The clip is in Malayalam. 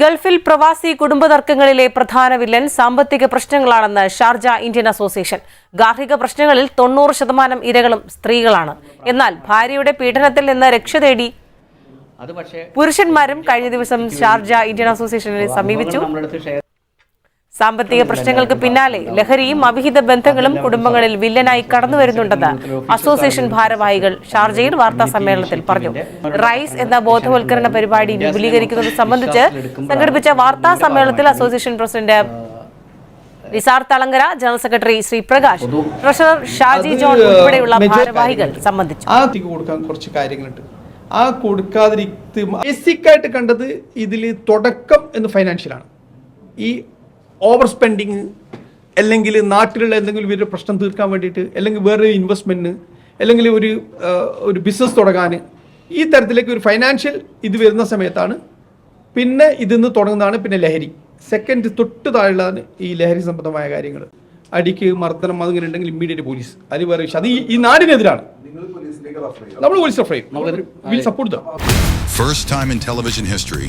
ഗൾഫിൽ പ്രവാസി കുടുംബ തർക്കങ്ങളിലെ പ്രധാന വില്ലൻ സാമ്പത്തിക പ്രശ്നങ്ങളാണെന്ന് ഷാർജ ഇന്ത്യൻ അസോസിയേഷൻ. ഗാർഹിക പ്രശ്നങ്ങളിൽ തൊണ്ണൂറ് ശതമാനം ഇരകളും സ്ത്രീകളാണ്. എന്നാൽ ഭാര്യയുടെ പീഡനത്തിൽ നിന്ന് രക്ഷ തേടി പുരുഷന്മാരും കഴിഞ്ഞ ദിവസം ഷാർജ ഇന്ത്യൻ അസോസിയേഷനെ സമീപിച്ചു. സാമ്പത്തിക പ്രശ്നങ്ങൾക്ക് പിന്നാലെ ലഹരിയും അവിഹിത ബന്ധങ്ങളും കുടുംബങ്ങളിൽ വില്ലനായി കടന്നു വരുന്നുണ്ടെന്ന് അസോസിയേഷൻ ഭാരവാഹികൾ ഷാർജയിൽ വാർത്താ സമ്മേളനത്തിൽ പറഞ്ഞു. റൈസ് എന്ന ബോധവൽക്കരണ പരിപാടി വിപുലീകരിക്കുന്നത് സംബന്ധിച്ച് സംഘടിപ്പിച്ച വാർത്താ സമ്മേളനത്തിൽ association president Nisar Thalangara general secretary Sri Prakash treasurer Shaji John ഉൾപ്പെടെയുള്ള ഭാരവാഹികൾ സംബന്ധിച്ചു. കൊടുക്കാൻ കുറച്ച് കാര്യങ്ങളുണ്ട്. ആ കൊടുക്കാതിരിത്ത് ബേസിക് ആയിട്ട് കണ്ടത് ഇതിൽ തുടക്കം എന്ന് ഫൈനാൻഷ്യലാണ് ഈ ഓവർ സ്പെൻഡിങ് അല്ലെങ്കിൽ നാട്ടിലുള്ള എന്തെങ്കിലും ഒരു പ്രശ്നം തീർക്കാൻ വേണ്ടിയിട്ട് അല്ലെങ്കിൽ വേറെ ഇൻവെസ്റ്റ്മെന്റിന് അല്ലെങ്കിൽ ഒരു ഒരു ബിസിനസ് തുടങ്ങാൻ ഈ തരത്തിലേക്ക് ഒരു ഫൈനാൻഷ്യൽ ഇത് വരുന്ന സമയത്താണ്. പിന്നെ ഇതിന്ന് തുടങ്ങുന്നതാണ് പിന്നെ ലഹരി. സെക്കൻഡ് തൊട്ട് താഴെയുള്ളതാണ് ഈ ലഹരി സംബന്ധമായ കാര്യങ്ങൾ. അടിക്ക് മർദ്ദനം അതിങ്ങനെ ഉണ്ടെങ്കിൽ ഇമ്മീഡിയറ്റ് പോലീസ് അത് വേറെ വിഷയം. അത് ഈ- ഈ നാടിനെതിരാണ്. നമ്മൾ പോലീസ് റഫർ ചെയ്യും. Support first First time in television history,